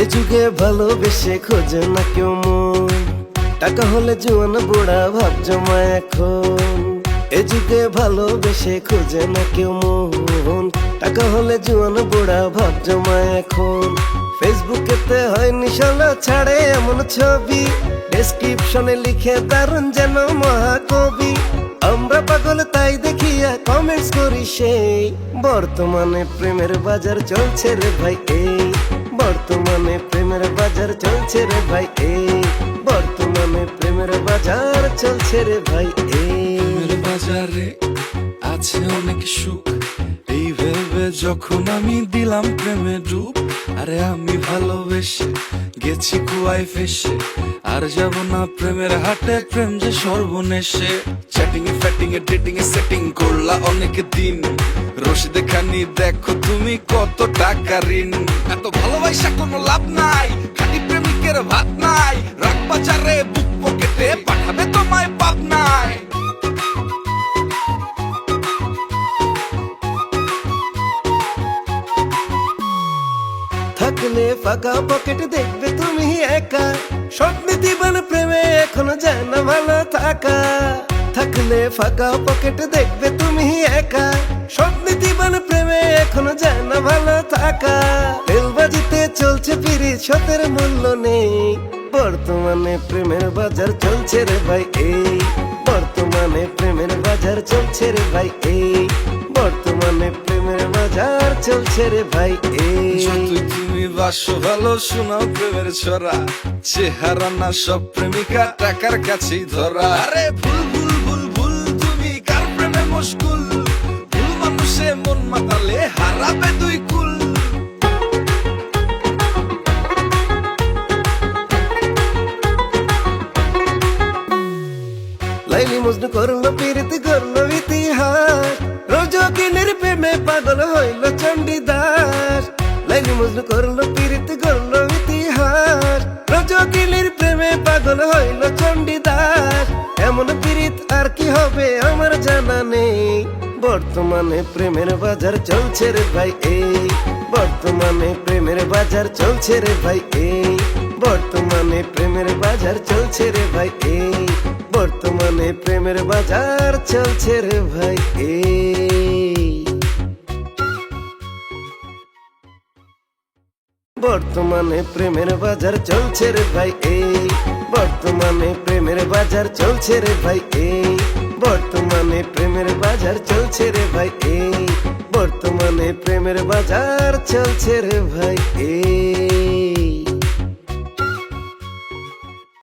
এ যুগে ভালোবেসে খোঁজে না কেউ মন। টাকা হলে জোয়ান, বুড়া ভাব জমা এখন এ যুগে ভালোবেসে খোঁজে না কেউ মন। টাকা হলে জোয়ান, বুড়া ভাব জমা এখন ফেসবুকেতে হয় নিশানা ছাড়ে এমন ছবি। ডেসক্রিপশনে লিখে দারুণ যেন মহাকবি। আমরা পাগল, তাই দেখিয়া কমেন্টস করি সেই। বর্তমানে প্রেমের বাজার চলছে রে ভাই, এই বর্তমানে প্রেমের বাজার চলছে রে ভাই, এ। বর্তমানে প্রেমের বাজার চলছে রে ভাই, এ। বাজারে আছে অনেক সুখ। ভেবে যখন আমি দিলাম প্রেমে ডুব আরে আমি ভালোবেসে গেছি কুয়ায় ফেসে। আর যাব না প্রেমের হাটে, প্রেম যে সর্বনেশে। চ্যাটিং এ ফ্যাটিং এ ডেটিং এ সেটিং করলা অনেক দিন। রশিদে খানি দেখো তুমি কত টাকা ঋণ। এত ভালোবাসা কোনো লাভ নাই খালি প্রেমিকের ভাত নাই, রাগ বাজারে থাকলে ফাঁকা পকেট দেখবে তুমি একা। স্বপ্নে দিবান প্রেমে এখনও যায় না ভালো থাকা। থাকলে ফাঁকা পকেট দেখবে তুমি একা। স্বপ্নে দিবান প্রেমে এখনও যায় না ভালো থাকা। তেলবাজিতে চলছে পিড়ি সতের মূল্য নেই। বর্তমানে প্রেমের বাজার চলছে রে ভাই, এই। বর্তমানে প্রেমের বাজার চলছে রে ভাই, এই। চলছে রে ভাই তুমি বাসো ভালো শোনাও প্রেমের ছড়া। চেহারা না সব প্রেমিকা টাকার কাছেই ধরা। আরে ভুল ভুল ভুল ভুল তুমি কার প্রেমে মুশকুল? ভুল মানুষে মন মাতালে হারাবে দুই কুল। লাইলি মজনু করল পীড়িত করল ইতিহাস। রোজকিনের প্রেমে পাগল চণ্ডীদাস মজনু করল, পীড়িত করল ইতিহাস। রোজকিনের প্রেমে পাগল হইল চণ্ডীদাস। এমন পীড়িত আর কি হবে আমার জানা নেই। বর্তমানে প্রেমের বাজার চলছে রে ভাই এই। বর্তমানে প্রেমের বাজার চলছে রে ভাই এই। বর্তমানে প্রেমের বাজার চলছে রে ভাই এই। বর্তমানে প্রেমের বাজার চলছে রে ভাই এই। বর্তমানে প্রেমের বাজার চলছে রে ভাই, এই। বর্তমানে প্রেমের বাজার চলছে রে ভাই, এই। বর্তমানে প্রেমের বাজার চলছে রে ভাই, এই। বর্তমানে প্রেমের বাজার চলছে রে ভাই, এই।